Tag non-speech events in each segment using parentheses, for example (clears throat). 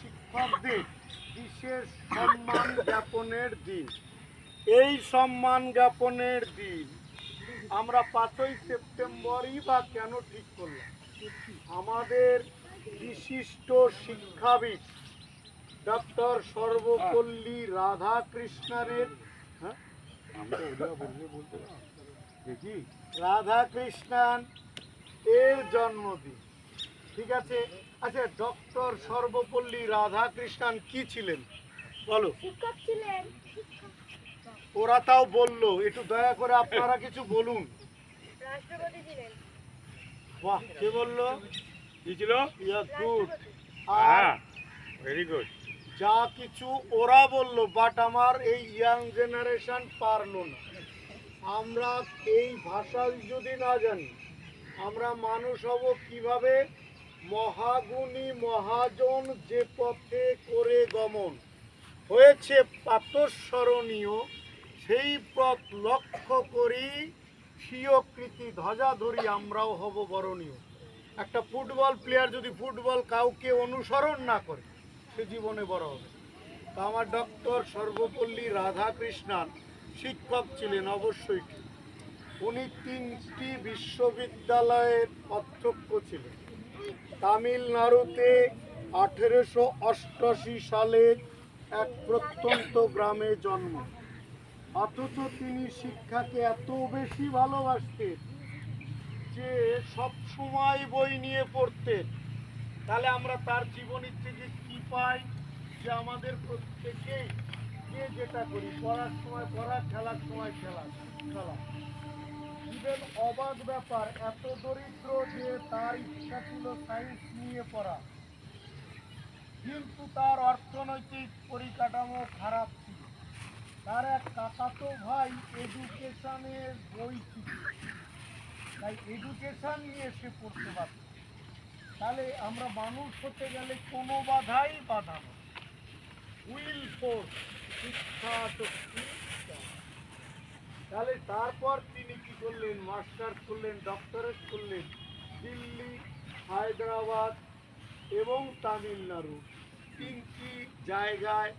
শিক্ষকদের বিশেষ সম্মান জ্ঞাপনের দিন। এই সম্মান জ্ঞাপনের দিন আমরা পাঁচই সেপ্টেম্বরই বা কেন ঠিক করলাম? আমাদের বিশিষ্ট শিক্ষাবিদ ডক্টর সর্বপল্লী রাধাকৃষ্ণনের হ্যাঁ? রাধাকৃষ্ণন এর জন্মদিন, ঠিক আছে? আচ্ছা ডক্টর সর্বপল্লী রাধাকৃষ্ণন কি ছিলেন? বলো। শিক্ষক ছিলেন। ওরা তাও বলল একটু দয়া করে আপনারা কিছু বলুন। রাষ্ট্রপতি ছিলেন। বাহ কে বলল? কি ছিল? Yeah good. হ্যাঁ ভেরি গুড যা কিছু ওরা বলল বাট আমার এই ইয়াং জেনারেশন পারল না। আমরা এই ভাষা যদি না জানি আমরা মানুষ হব কীভাবে? মহাগুণী মহাজন যে পথে করে গমন, হয়েছে পাতস্মরণীয় সেই পথ লক্ষ্য করি স্বীয়কৃতি ধ্বজা ধরি, আমরাও হব বরণীয়। একটা ফুটবল প্লেয়ার যদি ফুটবল কাউকে অনুসরণ না করে, সে জীবনে বড় হবে। তা আমার ডক্টর সর্বপল্লী রাধাকৃষ্ণান শিক্ষক ছিলেন অবশ্যই। উনি তিনটি বিশ্ববিদ্যালয়ের অধ্যক্ষ ছিলেন। তামিলনাড়ুতে আঠেরোশো অষ্টআশি সালে এক প্রত্যন্ত গ্রামে জন্ম। অথচ তিনি শিক্ষাকে এত বেশি ভালোবাসতেন যে সব সময় বই নিয়ে পড়তেন। তাহলে আমরা তার জীবনী থেকে কি পাই যে আমাদের প্রত্যেকেই যে যেটা করি, পড়ার সময় পড়া, খেলার সময় খেলা খেলা। ইভেন অবাক ব্যাপার, এত দরিদ্র যে তার ইচ্ছা ছিল সায়েন্স নিয়ে পড়া। কিন্তু তার অর্থনৈতিক পরিকাঠামো খারাপ ছিল। তার এক কাকাতো ভাই এডুকেশনের বই ছিল। তাই এডুকেশন নিয়ে সে পড়তে পারত তাহলে আমরা মানুষ হতে গেলে কোনো বাধাই বাধা না উইল ফোর্স শিক্ষা, শক্তি তাহলে তারপর তিনি কি করলেন? মাস্টার্স করলেন, ডক্টরেট করলেন। দিল্লি, হায়দ্রাবাদ এবং তামিলনাড়ু তিনটি জায়গায়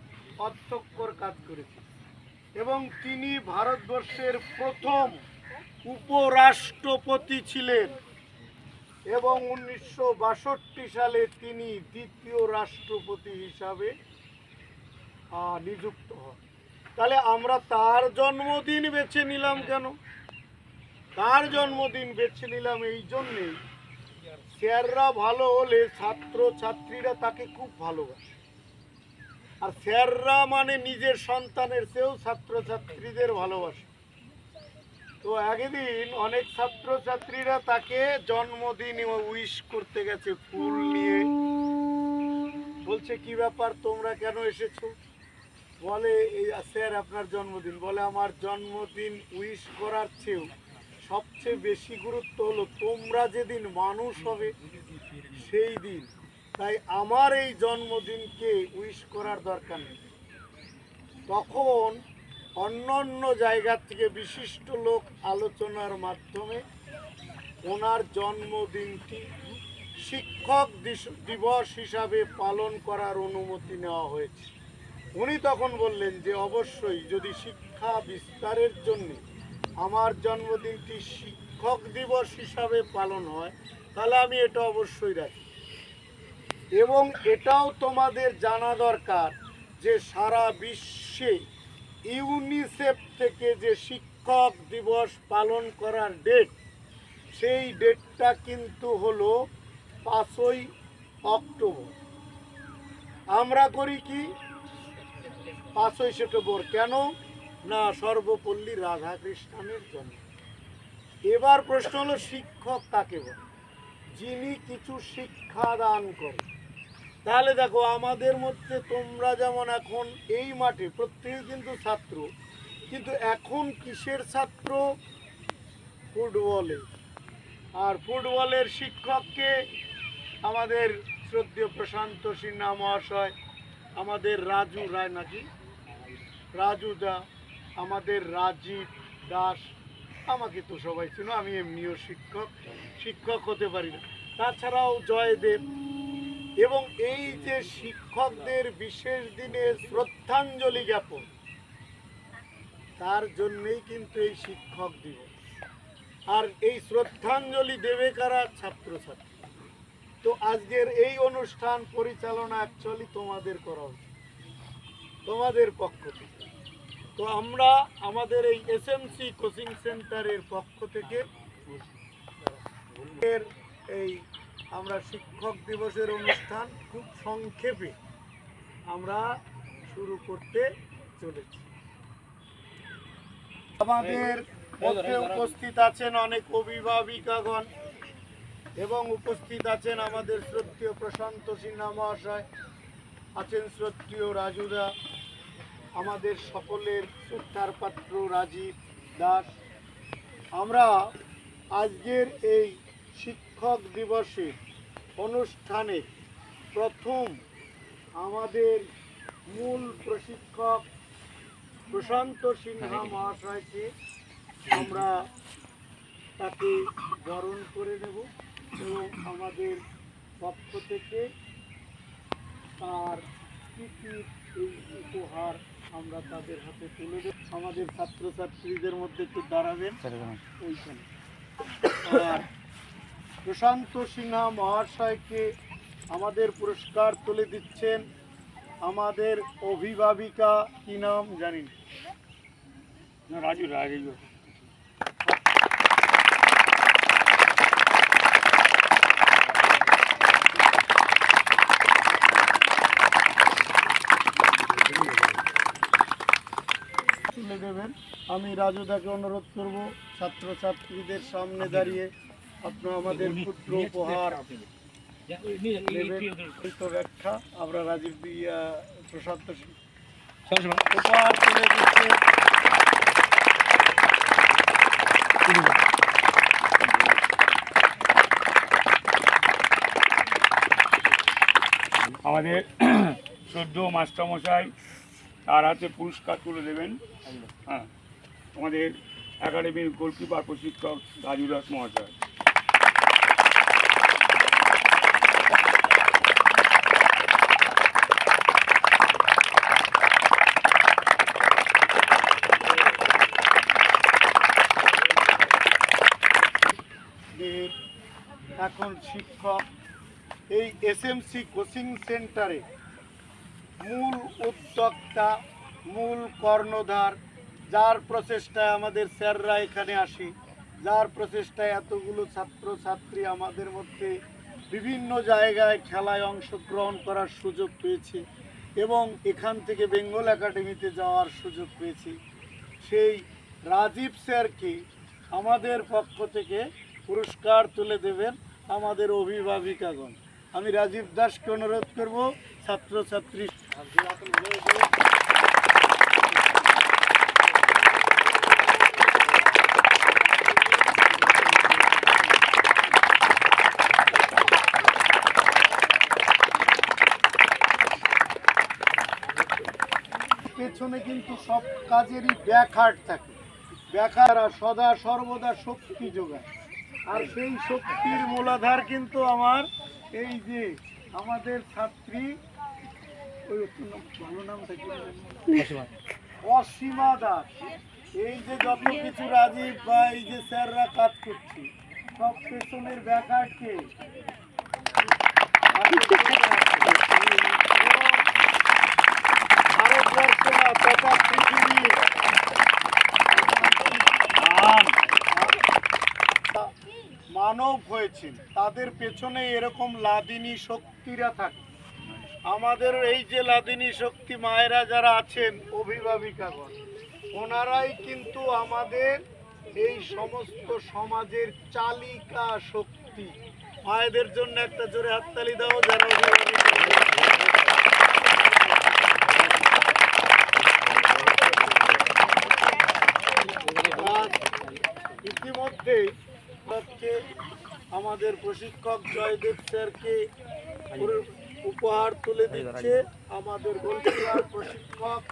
অধ্যক্ষর কাজ করেছেন এবং তিনি ভারতবর্ষের প্রথম উপরাষ্ট্রপতি ছিলেন। এবং উনিশশো বাষট্টি সালে তিনি দ্বিতীয় রাষ্ট্রপতি হিসাবে নিযুক্ত হন। তাহলে আমরা তার জন্মদিন বেছে নিলাম কেন? তার জন্মদিন বেছে নিলাম এই জন্যেই স্যাররা ভালো হলে ছাত্র ছাত্রীরা তাকে খুব ভালোবাসে। আর স্যাররা মানে নিজের সন্তানের চেয়েও ছাত্র ছাত্রীদের ভালোবাসে। তো একদিন অনেক ছাত্র ছাত্রীরা তাকে জন্মদিন উইশ করতে গেছে ফুল নিয়ে। বলছে, কি ব্যাপার, তোমরা কেন এসেছ? বলে এই স্যার আপনার জন্মদিন, বলে আমার জন্মদিন উইশ করার চেয়েও সবচেয়ে বেশি গুরুত্ব হলো তোমরা যেদিন মানুষ হবে সেই দিন। তাই আমার এই জন্মদিনকে উইশ করার দরকার নেই। তখন অন্য অন্য জায়গা থেকে বিশিষ্ট লোক আলোচনার মাধ্যমে ওনার জন্মদিনটি শিক্ষক দিবস হিসাবে পালন করার অনুমতি নেওয়া হয়েছে। উনি তখন বললেন যে অবশ্যই যদি শিক্ষা বিস্তারের জন্য আমার জন্মদিনটি শিক্ষক দিবস হিসাবে পালন হয়, তাহলে আমি এটা অবশ্যই রাখি। এবং এটাও তোমাদের জানা দরকার যে সারা বিশ্বে ইউনিসেফ থেকে যে শিক্ষক দিবস পালন করার ডেট, সেই ডেটটা কিন্তু হলো পাঁচই অক্টোবর। আমরা করি কি? পাঁচই সেপ্টেম্বর কেন? না, সর্বপল্লী রাধাকৃষ্ণের জন্য এবার প্রশ্ন হলো, শিক্ষক কাকে বলে? যিনি কিছু শিক্ষা দান করেন। তাহলে দেখো, আমাদের মধ্যে তোমরা যেমন এখন এই মাঠে, প্রত্যেকে কিন্তু ছাত্র, কিন্তু এখন কিসের ছাত্র? ফুটবলে আর ফুটবলের শিক্ষককে আমাদের শ্রদ্ধেয় প্রশান্ত সিনহা মহাশয়, আমাদের রাজু রায় নাকি? রাজু দা, আমাদের রাজীব দাস, আমাকে তো সবাই ছিল আমি এমনিও শিক্ষক শিক্ষক হতে পারি না। তাছাড়াও জয়দেব এবং এই যে শিক্ষকদের বিশেষ দিনে শ্রদ্ধাঞ্জলি জ্ঞাপন, তার জন্যেই কিন্তু এই শিক্ষক দিবস। আর এই শ্রদ্ধাঞ্জলি দেবে কারা? ছাত্রছাত্রী। তো আজকের এই অনুষ্ঠান পরিচালনা অ্যাকচুয়ালি তোমাদের করা উচিত। তোমাদের পক্ষ থেকে। তো আমরা আমাদের এই এসএমসি কোচিং সেন্টারের পক্ষ থেকে এই আমরা শিক্ষক দিবসের অনুষ্ঠান খুব সংক্ষেপে আমরা শুরু করতে চলেছি। আমাদের মধ্যে উপস্থিত আছেন অনেক অভিভাবিকাগণ এবং উপস্থিত আছেন আমাদের শ্রদ্ধেয় প্রশান্ত সিনহা মহাশয়, আছেন শ্রদ্ধেয় রাজুদা আমাদের সকলের শ্রদ্ধার পাত্র রাজীব দাস। আমরা আজকের এই শিক্ষক দিবসে অনুষ্ঠানে প্রথম আমাদের মূল প্রশিক্ষক প্রশান্ত সিনহা মহাশয়কে আমরা তাকে বরণ করে নেব এবং আমাদের পক্ষ থেকে তার কৃতির এই উপহার আমরা তাদের হাতে তুলে দেব। আমাদের ছাত্রছাত্রীদের মধ্যে একটু দাঁড়াবেন। ওইখানে। আর প্রশান্ত সিনহা মহাশয়কে আমাদের পুরস্কার তুলে দিচ্ছেন আমাদের অভিভাবিকা কি নাম জানি না। না রাজু। রাজু তুলে দেবেন আমি রাজুদাকে অনুরোধ করব ছাত্রছাত্রীদের সামনে দাঁড়িয়ে আপনার আমাদের পুত্র উপহার ব্যাখ্যা আমরা রাজীব দিয়া প্রশান্ত উপহার তুলে দিচ্ছে। আমাদের (clears throat) সদ্য মাস্টারমশাই তার হাতে পুরস্কার তুলে দেবেন। হ্যাঁ। আমাদের একাডেমির গোলকিপার, প্রশিক্ষক রাজু দাস মহাশয়। এখন শিক্ষক, এই এসএমসি কোচিং সেন্টারে মূল উদ্যোক্তা, মূল কর্ণধার, যার প্রচেষ্টায় আমাদের স্যাররা এখানে আসি, যার প্রচেষ্টায় এতগুলো ছাত্র ছাত্রী আমাদের মধ্যে বিভিন্ন জায়গায় খেলায় অংশগ্রহণ করার সুযোগ পেয়েছে এবং এখান থেকে বেঙ্গল একাডেমিতে যাওয়ার সুযোগ পেয়েছি। সেই রাজীব স্যারকে আমাদের পক্ষ থেকে পুরস্কার তুলে দেবেন আমাদের অভিভাবিকাগণ। আমি রাজীব দাসকে অনুরোধ করব ছাত্রছাত্রী পেছনে কিন্তু সব কাজেরই ব্যাকহার্ট থাকে। ব্যাখারা সদা সর্বদা শক্তি যোগায়। আর সেই শক্তির মূলাধার কিন্তু আমার এই যে আমাদের ছাত্রী অসীমা দাস এই যে যত কিছু রাজীব বা এই যে স্যাররা কাজ করছি, সব পেছনের পৃথিবী। মানব হয়েছেন। তাদের পেছনে এরকম লাদিনী শক্তিরা থাকে। আমাদের এই যে লাদিনী শক্তি মায়েরা যারা আছেন, অভিভাবিকাগণ, ওনারাই কিন্তু আমাদের এই সমস্ত সমাজের চালিকা শক্তি। মায়েদের জন্য একটা জোরে হাততালি দাও যারা ইতিমধ্যে আমাদের প্রশিক্ষক জয়দেব স্যারকে উপহার তুলে দিচ্ছে আমাদের গোলকিপার প্রশিক্ষক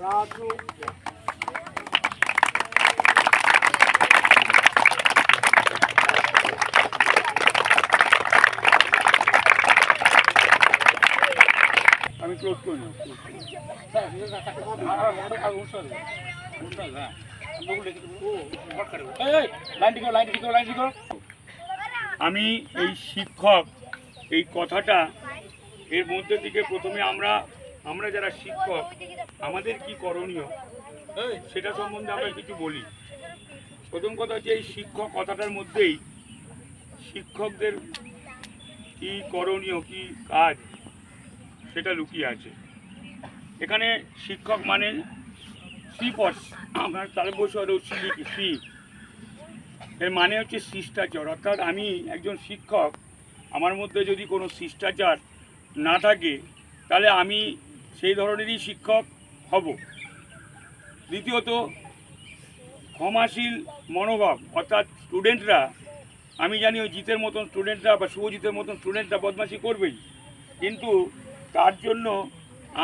রাজু আমি ক্লোজ করে আমি এই শিক্ষক এই কথাটা এর মধ্যে থেকে প্রথমে আমরা আমরা যারা শিক্ষক আমাদের কি করণীয়? সেটা সম্বন্ধে আমরা কিছু বলি। প্রথম কথা হচ্ছে এই শিক্ষক কথাটার মধ্যেই শিক্ষকদের কি করণীয় কি কাজ সেটা লুকিয়ে আছে। এখানে শিক্ষক মানে শ্রীপর আমার তালবসর লিখি শ্রী এর মানে হচ্ছে শিষ্টাচার। অর্থাৎ আমি একজন শিক্ষক আমার মধ্যে যদি কোনো শিষ্টাচার না থাকে, তাহলে আমি সেই ধরনেরই শিক্ষক হব। দ্বিতীয়ত, ক্ষমাশীল মনোভাব, অর্থাৎ স্টুডেন্টরা আমি জানি ওই জিতের মতন স্টুডেন্টরা বা শুভজিতের মতন স্টুডেন্টরা বদমাশি করবেই, কিন্তু তার জন্য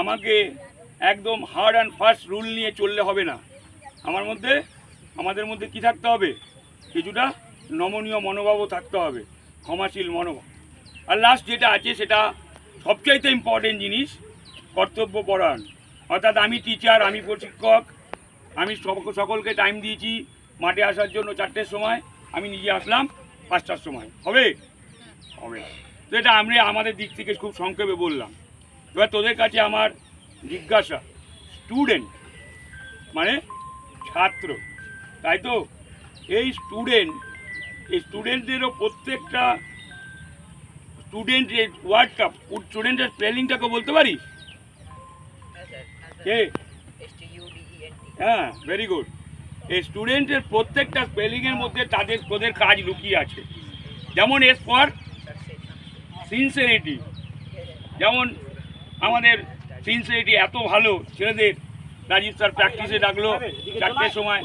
আমাকে একদম হার্ড অ্যান্ড ফাস্ট রুল নিয়ে চললে হবে না। আমার মধ্যে, আমাদের মধ্যে কি থাকতে হবে? কিছুটা নমনীয় মনোভাবও থাকতে হবে, ক্ষমাশীল মনোভাব। আর লাস্ট যেটা আছে সেটা সবচাইতে ইম্পর্টেন্ট জিনিস, কর্তব্য পরায়ণ। অর্থাৎ আমি টিচার আমি প্রশিক্ষক, আমি সক- সকলকে টাইম দিয়েছি মাঠে আসার জন্য চারটের সময়, আমি নিজে আসলাম পাঁচটার সময়। হবে? হবে। তো এটা আমরা আমাদের দিক থেকে খুব সংক্ষেপে বললাম। এবার তোদের কাছে আমার জিজ্ঞাসা স্টুডেন্ট মানে ছাত্র, তাই তো? এই স্টুডেন্ট এই স্টুডেন্টদেরও প্রত্যেকটা স্টুডেন্ট ওয়ার্ডটা স্টুডেন্টের স্পেলিংটাকে বলতে পারিস কে? হ্যাঁ ভেরি গুড এই স্টুডেন্টের প্রত্যেকটা স্পেলিংয়ের মধ্যে তাদের, তোদের কাজ লুকিয়ে আছে। যেমন এস ফর সিনসিয়ারিটি যেমন আমাদের সিনসিয়ারিটি এত ভালো, ছেলেদের রাজীব স্যার প্র্যাকটিসে ডাকলো চারটের সময়।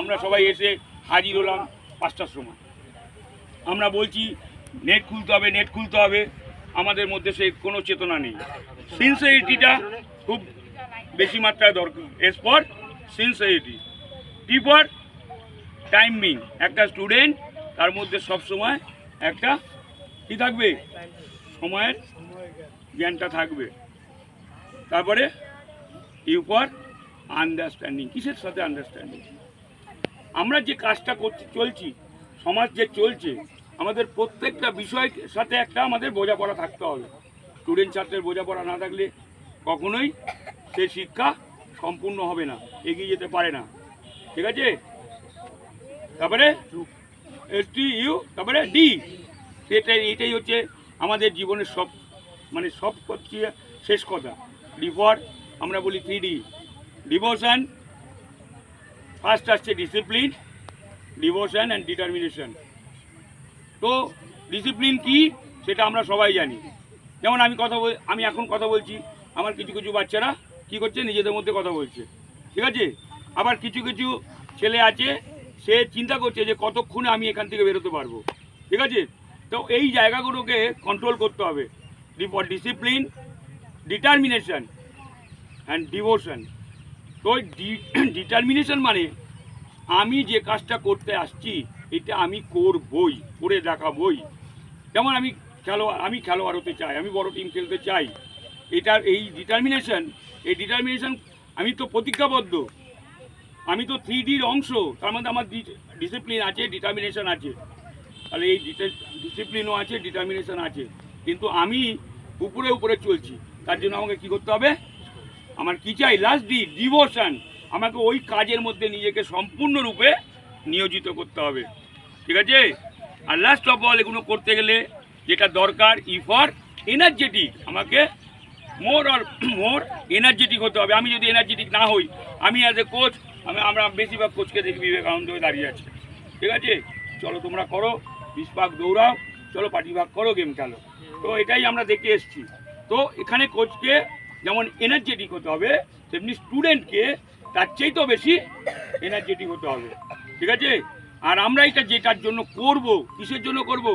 আমরা সবাই এসে হাজির হলাম পাঁচটার সময়। আমরা বলছি নেট খুলতে হবে, নেট খুলতে হবে। আমাদের মধ্যে সেই কোনো চেতনা নেই। সিনসিয়ারিটিটা খুব বেশি মাত্রায় দরকার। S for sincerity T for timing একটা স্টুডেন্ট তার মধ্যে সব সময় একটা কি থাকবে? সময়ের জ্ঞানটা থাকবে। তারপরে ইউ আন্ডারস্ট্যান্ডিং কিসের সাথে আন্ডারস্ট্যান্ডিং আমরা যে কাজটা করছি, চলছি, সমাজ যে চলছে আমাদের প্রত্যেকটা বিষয়ের সাথে একটা আমাদের বোঝাপড়া থাকতে হবে। স্টুডেন্ট ছাত্রের বোঝাপড়া না থাকলে কখনোই সে শিক্ষা সম্পূর্ণ হবে না, এগিয়ে যেতে পারে না। ঠিক আছে? তারপরে এস টি ইউ তারপরে ডি। সেটাই, এটাই হচ্ছে আমাদের জীবনের সব মানে সব হচ্ছে শেষ কথা। ডিফর আমরা বলি থ্রি ডি। ডিভোশন, ফার্স্ট আসছে ডিসিপ্লিন, ডিভোশন অ্যান্ড ডিটারমিনেশন তো ডিসিপ্লিন কি সেটা আমরা সবাই জানি। যেমন আমি কথা বল আমি এখন কথা বলছি, আমার কিছু কিছু বাচ্চারা কি করছে, নিজেদের মধ্যে কথা বলছে। ঠিক আছে? আবার কিছু কিছু ছেলে আছে, সে চিন্তা করছে যে কতক্ষণে আমি এখান থেকে বেরোতে পারব। ঠিক আছে? তো এই জায়গাগুলোকে কন্ট্রোল করতে হবে। ডিসিপ্লিন ডিটারমিনেশন অ্যান্ড ডিভোশন তো ডিটারমিনেশন (clears throat) মানে আমি যে কাজটা করতে আসছি এটা আমি করবই, করে দেখাবই। যেমন আমি খেলোয়াড় আমি খেলোয়াড় হতে চাই, আমি বড় টিম খেলতে চাই। এটার এই ডিটারমিনেশন এই ডিটারমিনেশন আমি তো প্রতিজ্ঞাবদ্ধ। আমি তো থ্রি ডির অংশ, তার মধ্যে আমার ডিসিপ্লিন আছে ডিটারমিনেশন আছে। তাহলে এই ডিসিপ্লিনও আছে ডিটারমিনেশন আছে। কিন্তু আমি উপরে উপরে চলছি। তার জন্য আমাকে কি করতে হবে? আমার কি চাই? লাস্ট ডি ডিভোশন আমাকে ওই কাজের মধ্যে নিজেকে সম্পূর্ণরূপে নিয়োজিত করতে হবে। ঠিক আছে? আর লাস্ট অফ অল এগুলো করতে গেলে যেটা দরকার ই ফর এনার্জেটিক আমাকে মোর আর মোর এনার্জেটিক হতে হবে। আমি যদি এনার্জেটিক না হই, আমি অ্যাজ এ কোচ আমি, আমরা বেশিরভাগ কোচকে দেখি বিবেকানন্দ হয়ে দাঁড়িয়ে আছে। ঠিক আছে? চলো তোমরা করো, বিশ দৌড়াও, চলো পার্টি ভাগ করো গেম খেলো। তো এটাই আমরা দেখে এসেছি। তো এখানে কোচকে যেমন এনার্জেটিক হতে হবে, তেমনি স্টুডেন্টকে তার চেয়ে তো বেশি এনার্জেটিক হতে হবে। ঠিক আছে? আর আমরা এটা যেটার জন্য করব, কিসের জন্য করব?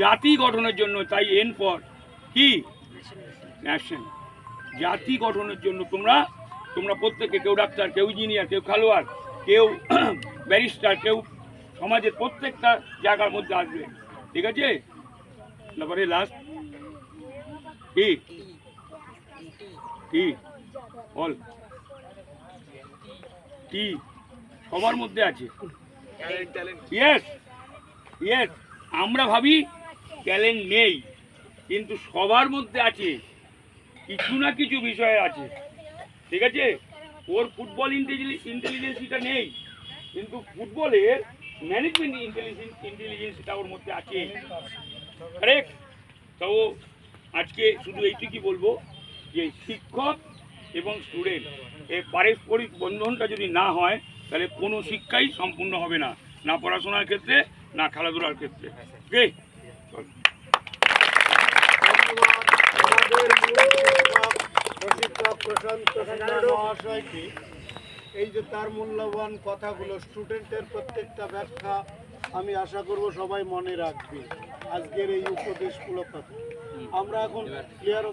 জাতি গঠনের জন্য, তাই এন ফর কি? ন্যাশন জাতি গঠনের জন্য তোমরা তোমরা প্রত্যেকে, কেউ ডাক্তার, কেউ ইঞ্জিনিয়ার কেউ খেলোয়াড়, কেউ (clears throat) ব্যারিস্টার কেউ সমাজের প্রত্যেকটা জায়গার মধ্যে আসবে। ঠিক আছে? তারপরে লাস্ট কি কি বল কি সবার মধ্যে আছে। ইয়েস ইয়েস আমরা ভাবি ট্যালেন্ট নেই কিন্তু সবার মধ্যে আছে কিছু না কিছু বিষয় আছে। ঠিক আছে? ওর ফুটবল ইন্টেলিজেন্সিটা নেই কিন্তু ফুটবলের ম্যানেজমেন্ট ইন্টেলিজেন্স ইন্টেলিজেন্সটা ওর মধ্যে আছে। কারেক্ট তো আজকে শুধু এইটুকুই বলব যে শিক্ষক এবং স্টুডেন্ট এই পারস্পরিক বন্ধনটা যদি না হয় তাহলে কোনো শিক্ষাই সম্পূর্ণ হবে না না পড়াশোনার ক্ষেত্রে, না খেলাধুলার ক্ষেত্রে। এই যে তার মূল্যবান কথাগুলো স্টুডেন্টের প্রত্যেকটা ব্যাখ্যা আমি আশা করব সবাই মনে রাখবে। আজকের এই উপদেশমূলক কথা আমরা এখন ক্লিয়ার